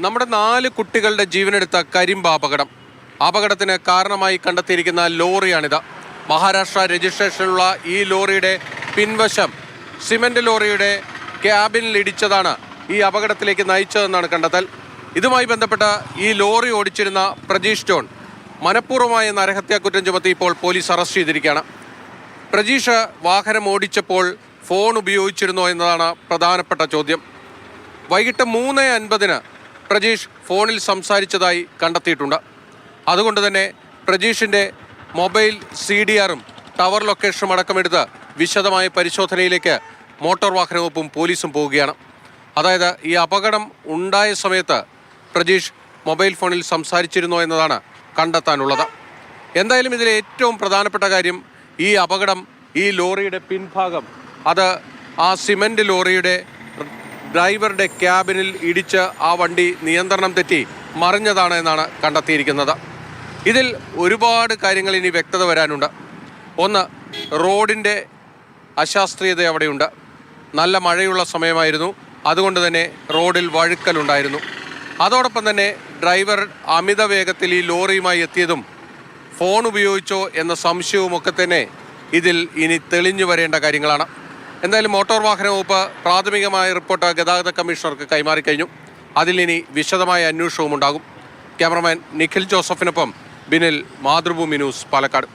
നമ്മുടെ നാല് കുട്ടികളുടെ ജീവനെടുത്ത കരിമ്പ് അപകടം. അപകടത്തിന് കാരണമായി കണ്ടെത്തിയിരിക്കുന്ന ലോറിയാണിത്. മഹാരാഷ്ട്ര രജിസ്ട്രേഷനിലുള്ള ഈ ലോറിയുടെ പിൻവശം സിമന്റ് ലോറിയുടെ ക്യാബിനിൽ ഇടിച്ചതാണ് ഈ അപകടത്തിലേക്ക് നയിച്ചതെന്നാണ് കണ്ടെത്തൽ. ഇതുമായി ബന്ധപ്പെട്ട ഈ ലോറി ഓടിച്ചിരുന്ന പ്രജീഷ് ജോൺ മനഃപൂർവമായ നരഹത്യാക്കുറ്റം ചുമത്തി ഇപ്പോൾ പോലീസ് അറസ്റ്റ് ചെയ്തിരിക്കുകയാണ്. പ്രജീഷ് വാഹനം ഓടിച്ചപ്പോൾ ഫോൺ ഉപയോഗിച്ചിരുന്നോ എന്നതാണ് പ്രധാനപ്പെട്ട ചോദ്യം. വൈകിട്ട് മൂന്ന് അൻപതിന് പ്രജീഷ് ഫോണിൽ സംസാരിച്ചതായി കണ്ടെത്തിയിട്ടുണ്ട്. അതുകൊണ്ട് തന്നെ പ്രജീഷിന്റെ മൊബൈൽ സി ഡി ആറും ടവർ ലൊക്കേഷനും അടക്കമെടുത്ത് വിശദമായ പരിശോധനയിലേക്ക് മോട്ടോർ വാഹന വകുപ്പും പോലീസും പോവുകയാണ്. അതായത് ഈ അപകടം ഉണ്ടായ സമയത്ത് പ്രജീഷ് മൊബൈൽ ഫോണിൽ സംസാരിച്ചിരുന്നോ എന്നതാണ് കണ്ടെത്താനുള്ളത്. എന്തായാലും ഇതിലെ ഏറ്റവും പ്രധാനപ്പെട്ട കാര്യം ഈ അപകടം ഈ ലോറിയുടെ പിൻഭാഗം. അത് ആ സിമന്റ് ലോറിയുടെ ഡ്രൈവറുടെ ക്യാബിനിൽ ഇടിച്ച് ആ വണ്ടി നിയന്ത്രണം തെറ്റി മറിഞ്ഞതാണ് എന്നാണ് കണ്ടെത്തിയിരിക്കുന്നത്. ഇതിൽ ഒരുപാട് കാര്യങ്ങൾ ഇനി വ്യക്തത വരാനുണ്ട്. ഒന്ന് റോഡിന്റെ അശാസ്ത്രീയത അവിടെയുണ്ട്. നല്ല മഴയുള്ള സമയമായിരുന്നു. അതുകൊണ്ട് തന്നെ റോഡിൽ വഴുക്കലുണ്ടായിരുന്നു അതോടൊപ്പം തന്നെ ഡ്രൈവർ അമിത വേഗത്തിൽ ഈ ലോറിയുമായി എത്തിയതും ഫോൺ ഉപയോഗിച്ചോ എന്ന സംശയവുമൊക്കെ തന്നെ ഇതിൽ ഇനി തെളിഞ്ഞു വരേണ്ട കാര്യങ്ങളാണ്. എന്തായാലും മോട്ടോർ വാഹന വകുപ്പ് പ്രാഥമികമായ റിപ്പോർട്ട് ഗതാഗത കമ്മീഷണർക്ക് കൈമാറിക്കഴിഞ്ഞു കഴിഞ്ഞു. അതിലിനി വിശദമായ അന്വേഷണവും ഉണ്ടാകും. ക്യാമറമാൻ നിഖിൽ ജോസഫിനൊപ്പം ബിനിൽ മാതൃഭൂമി ന്യൂസ് പാലക്കാട്.